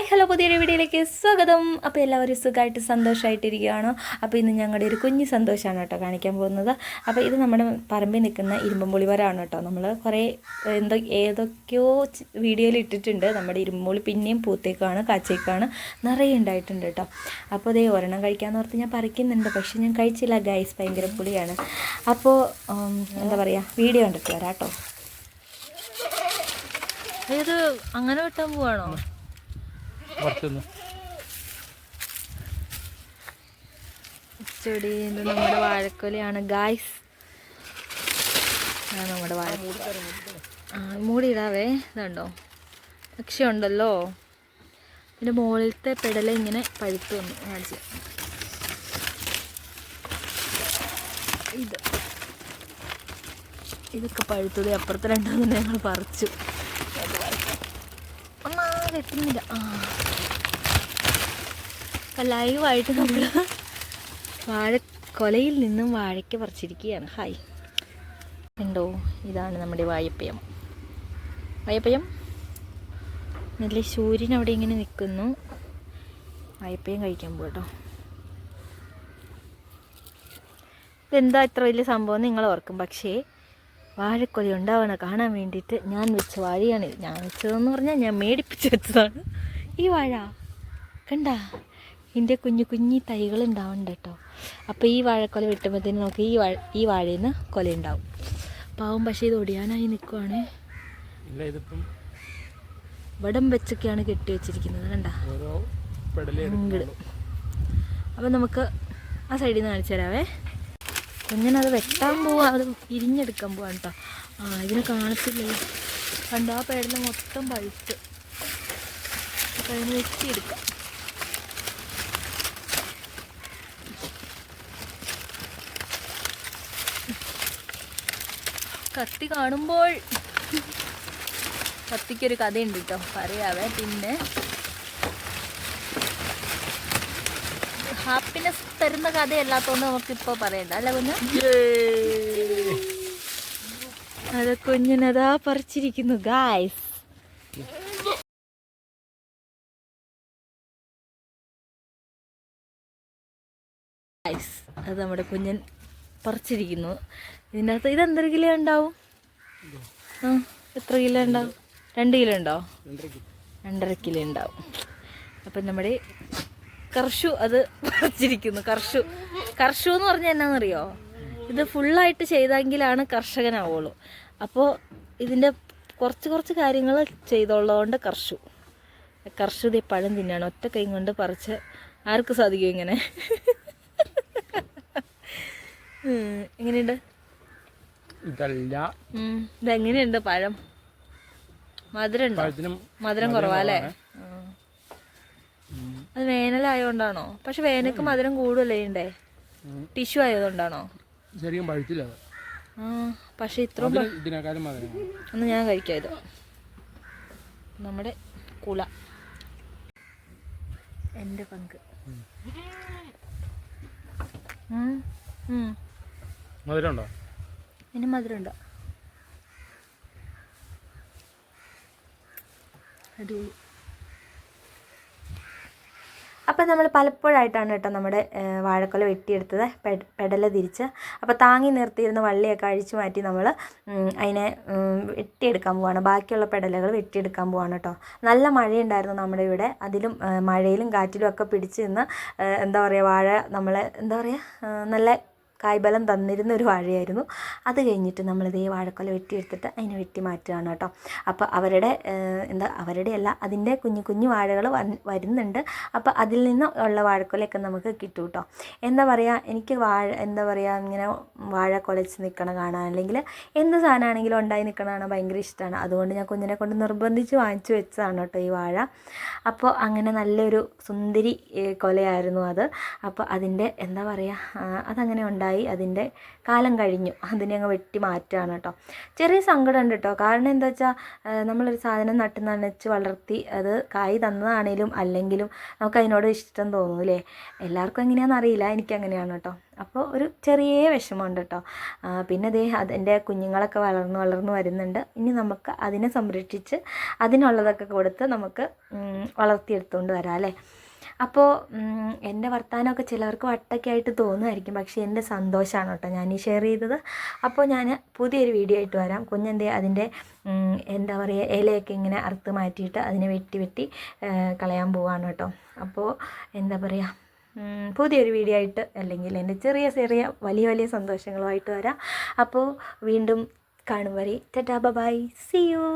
Hi hello പുതിയൊരു വീഡിയോയിലേക്ക് സ്വാഗതം. അപ്പോൾ എല്ലാവരും സുഖമായിട്ട് സന്തോഷമായിട്ടിരിക്കുകയാണ്. അപ്പോൾ ഇന്ന് ഞങ്ങളുടെ ഒരു കുഞ്ഞു സന്തോഷമാണ് കേട്ടോ കാണിക്കാൻ പോകുന്നത്. അപ്പോൾ ഇത് നമ്മുടെ പറമ്പിൽ നിൽക്കുന്ന ഇരുമ്പുളി മരമാണ് കേട്ടോ. നമ്മൾ കുറേ എന്തോ ഏതൊക്കെയോ വീഡിയോയിൽ ഇട്ടിട്ടുണ്ട്. നമ്മുടെ ഇരുമ്പുളി പിന്നെയും പൂത്തേക്കാണ് കാച്ചേക്കാണ് നിറയെ ഉണ്ടായിട്ടുണ്ട് കേട്ടോ. അപ്പോൾ അതേ ഒരെണ്ണം കഴിക്കാമെന്ന് ഓർത്ത് ഞാൻ പറിക്കുന്നുണ്ട്. പക്ഷേ ഞാൻ കഴിച്ചില്ല. ഗൈസ് ഭയങ്കര പുളിയാണ്. അപ്പോൾ എന്താ പറയുക വീഡിയോ കണ്ടിട്ട് വരാം കേട്ടോ. ഇത് അങ്ങനെ വെട്ടാൻ പോവാണോ? കുറച്ചൊന്ന് ചെടി ഇത് നമ്മുടെ വാഴക്കൊലയാണ് ഗായ്സ് നമ്മുടെ വാഴ മൂടിയിടാവേ. ഇതുണ്ടോ? പക്ഷി ഉണ്ടല്ലോ പിന്നെ മുകളിലത്തെ പെടല ഇങ്ങനെ പഴുത്തു വന്നു. കാണിച്ചു ഇത്. ഇതൊക്കെ പഴുത്തത് അപ്പുറത്തെ രണ്ടെണ്ണം ഞങ്ങൾ പറിച്ചു. ഒന്നാ എത്തുന്നില്ല ആ ലൈവായിട്ട് നമ്മൾ വാഴ കൊലയിൽ നിന്നും വാഴയ്ക്ക് പറിച്ചിരിക്കുകയാണ്. ഹായ് ഉണ്ടോ ഇതാണ് നമ്മുടെ വായപ്പയം. വായപ്പയം? നല്ല സൂര്യൻ അവിടെ ഇങ്ങനെ നിൽക്കുന്നു. വായപ്പയം കഴിക്കാൻ പോകട്ടോ ഇതെന്താ ഇത്ര വലിയ സംഭവം നിങ്ങൾ ഓർക്കും. പക്ഷേ വാഴക്കൊല ഉണ്ടാവണ കാണാൻ വേണ്ടിയിട്ട് ഞാൻ വെച്ച വാഴയാണ്. ഞാൻ വെച്ചതെന്ന് പറഞ്ഞാൽ ഞാൻ മേടിപ്പിച്ച് വെച്ചതാണ്. ഈ വാഴ കണ്ട? എന്റെ കുഞ്ഞു കുഞ്ഞി തൈകൾ ഉണ്ടാവുന്നുണ്ട് കേട്ടോ. അപ്പോൾ ഈ വാഴക്കൊല വെട്ടുമ്പോഴത്തേന് നമുക്ക് ഈ വാഴ ഈ വാഴയിൽ നിന്ന് കൊല ഉണ്ടാവും. പാവം പക്ഷേ ഇത് ഒടിയാനായി നിൽക്കുവാണ് വടം വെച്ചൊക്കെയാണ് കെട്ടി വെച്ചിരിക്കുന്നത് കണ്ട? അപ്പം നമുക്ക് ആ സൈഡിൽ നിന്ന് കാണിച്ചു തരാവേ. കുഞ്ഞനത് വെട്ടാൻ പോവാ അത് പിരിഞ്ഞെടുക്കാൻ പോവാണ് കേട്ടോ ആ ഇതിനെ കാണത്തില്ലേ കണ്ടോ ആ പേടിന് മൊത്തം പഴുത്ത്. അപ്പം അതിന് വെട്ടിയെടുക്കാം. കത്തി കാണുമ്പോൾ കത്തിക്കൊരു കഥയുണ്ട് കേട്ടോ പറയാവേ പിന്നെ ഹാപ്പിനെസ് തരുന്ന കഥയല്ലാത്തോണ്ട് നമുക്കിപ്പോ പറയണ്ട. അല്ല കുഞ്ഞു? അത് കുഞ്ഞിനതാ പറിച്ചിരിക്കുന്നു ഗായ്സ് ഗായ്സ് അത് നമ്മുടെ കുഞ്ഞൻ പറിച്ചിരിക്കുന്നു. ഇതിന്റെ അകത്ത് ഇതെന്തൊരു കിലോ ഉണ്ടാവും? ആ എത്ര കിലോ ഉണ്ടാവും? രണ്ട് കിലോ ഉണ്ടോ? രണ്ടര കിലോ ഉണ്ടാവും. അപ്പം നമ്മുടെ കർഷു അത് പറിച്ചിരിക്കുന്നു കർഷു. കർഷു എന്ന് പറഞ്ഞാൽ എന്നാണെന്നറിയോ? ഇത് ഫുള്ളായിട്ട് ചെയ്തെങ്കിലാണ് കർഷകനാവുള്ളൂ. അപ്പോൾ ഇതിന്റെ കുറച്ച് കുറച്ച് കാര്യങ്ങൾ ചെയ്തുള്ളതുകൊണ്ട് കർഷു. കർഷു ദേ പഴം തിന്നാണ്. ഒറ്റ കൈ കൊണ്ട് പറിച്ച് ആർക്ക് സാധിക്കും ഇങ്ങനെ? എങ്ങനെയുണ്ട്? ഇതല്ല. ഇതെങ്ങനെയുണ്ട് പഴം? മധുരം മധുരം കുറവാല്ലേ. വേനലായോണ്ടാണോ പക്ഷെ വേനൽക്ക് മധുരം കൂടുതലേ ഉണ്ടേ. ടിഷ്യൂ ആയതുകൊണ്ടാണോ? ശരിക്കും പഴുത്തില്ല അത്. ആ പക്ഷെ ഇതിനേക്കാളും ഒന്ന് ഞാൻ കഴിക്കാം ഇത്. നമ്മുടെ കുള. എന്റെ പങ്ക്. മധുരണ്ടോ ഇനി മധുരമുണ്ടോ. അടിപൊളി. അപ്പം നമ്മൾ പലപ്പോഴായിട്ടാണ് കേട്ടോ നമ്മുടെ വാഴക്കുല വെട്ടിയെടുത്തത്. പെടല തിരിച്ച്. അപ്പോൾ താങ്ങി നിർത്തിയിരുന്ന വള്ളിയൊക്കെ അഴിച്ചു മാറ്റി നമ്മൾ അതിനെ വെട്ടിയെടുക്കാൻ പോവാണ്. ബാക്കിയുള്ള പെടലകൾ വെട്ടിയെടുക്കാൻ പോവാണ് കേട്ടോ. നല്ല മഴയുണ്ടായിരുന്നു നമ്മുടെ ഇവിടെ. അതിലും മഴയിലും കാറ്റിലും ഒക്കെ പിടിച്ച് നിന്ന് എന്താ പറയുക വാഴ നമ്മളെ എന്താ പറയുക നല്ല കായ്ബലം തന്നിരുന്ന ഒരു വാഴയായിരുന്നു. അത് കഴിഞ്ഞിട്ട് നമ്മളിത് വാഴക്കൊല വെട്ടിയെടുത്തിട്ട് അതിനെ വെട്ടി മാറ്റുകയാണ് കേട്ടോ. അപ്പോൾ അവരുടെ എന്താ അവരുടെ അല്ല അതിന്റെ കുഞ്ഞു കുഞ്ഞു വാഴകൾ വരുന്നുണ്ട്. അപ്പോൾ അതിൽ നിന്ന് ഉള്ള വാഴക്കൊലയൊക്കെ നമുക്ക് കിട്ടും കേട്ടോ. എന്താ പറയുക എനിക്ക് വാഴ എന്താ പറയുക ഇങ്ങനെ വാഴ കുലച്ച് നിൽക്കണം കാണാൻ അല്ലെങ്കിൽ എന്ത് സാധനമാണെങ്കിലും ഉണ്ടായി നിൽക്കണ ഭയങ്കര ഇഷ്ടമാണ്. അതുകൊണ്ട് ഞാൻ കുഞ്ഞിനെ കൊണ്ട് നിർബന്ധിച്ച് വാങ്ങിച്ചു വെച്ചതാണ് കേട്ടോ ഈ വാഴ. അപ്പോൾ അങ്ങനെ നല്ലൊരു സുന്ദരി കൊലയായിരുന്നു അത്. അപ്പോൾ അതിന്റെ എന്താ പറയുക അതങ്ങനെ ഉണ്ടായി വലുതായി അതിന്റെ കാലം കഴിഞ്ഞു. അതിനെ അങ്ങ് വെട്ടി മാറ്റുകയാണ് കേട്ടോ. ചെറിയ സങ്കടം ഉണ്ട് കേട്ടോ. കാരണം എന്താ വെച്ചാൽ നമ്മളൊരു സാധനം നട്ട് നനച്ച് വളർത്തി അത് കായ് തന്നതാണേലും അല്ലെങ്കിലും നമുക്ക് അതിനോട് ഇഷ്ടം അല്ലേ എല്ലാവർക്കും എങ്ങനെയാണെന്ന് അറിയില്ല. എനിക്ക് അങ്ങനെയാണ് കേട്ടോ. അപ്പോൾ ഒരു ചെറിയ വിഷമമുണ്ട് കേട്ടോ. പിന്നെ അതേ അതിന്റെ കുഞ്ഞുങ്ങളൊക്കെ വളർന്ന് വളർന്ന് വരുന്നുണ്ട്. ഇനി നമുക്ക് അതിനെ സംരക്ഷിച്ച് അതിനുള്ളതൊക്കെ കൊടുത്ത് നമുക്ക് വളർത്തിയെടുത്തുകൊണ്ട് വരാം അല്ലേ അപ്പോൾ എന്റെ വർത്തമാനമൊക്കെ ചിലർക്ക് വട്ടക്കായിട്ട് തോന്നുമായിരിക്കും. പക്ഷേ എന്റെ സന്തോഷമാണ് കേട്ടോ ഞാൻ ഈ ഷെയർ ചെയ്തത്. അപ്പോൾ ഞാൻ പുതിയൊരു വീഡിയോ ആയിട്ട് വരാം. കുഞ്ഞെന്തേ അതിന്റെ എന്താ പറയുക ഇലയൊക്കെ ഇങ്ങനെ അറുത്ത് മാറ്റിയിട്ട് അതിനെ വെട്ടി വെട്ടി കളയാൻ പോവാണ് കേട്ടോ. അപ്പോൾ എന്താ പറയുക പുതിയൊരു വീഡിയോ ആയിട്ട് അല്ലെങ്കിൽ എന്റെ ചെറിയ ചെറിയ വലിയ വലിയ സന്തോഷങ്ങളുമായിട്ട് വരാം. അപ്പോൾ വീണ്ടും കാണും വരെ. Tata bye C U